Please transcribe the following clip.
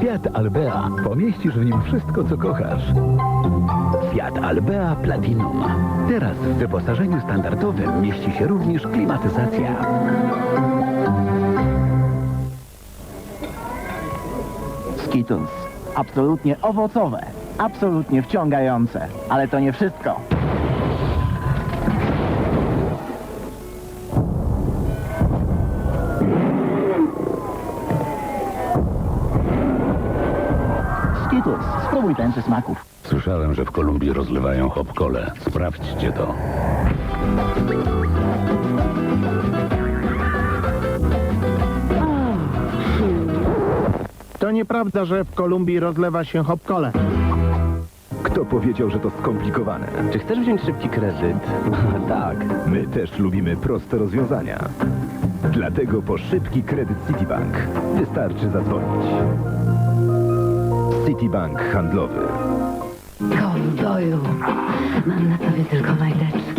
Fiat Albea. Pomieścisz w nim wszystko, co kochasz. Fiat Albea Platinum. Teraz w wyposażeniu standardowym mieści się również klimatyzacja. Skittles. Absolutnie owocowe. Absolutnie wciągające. Ale to nie wszystko. Skittles. Spróbuj tęczy smaków. Słyszałem, że w Kolumbii rozlewają hopkole. Sprawdźcie to. To nieprawda, że w Kolumbii rozlewa się hopkole. Kto powiedział, że to skomplikowane? Czy chcesz wziąć szybki kredyt? tak. My też lubimy proste rozwiązania. Dlatego po szybki kredyt Citibank wystarczy zadzwonić. Citibank handlowy. Kowboju, mam na tobie tylko majtki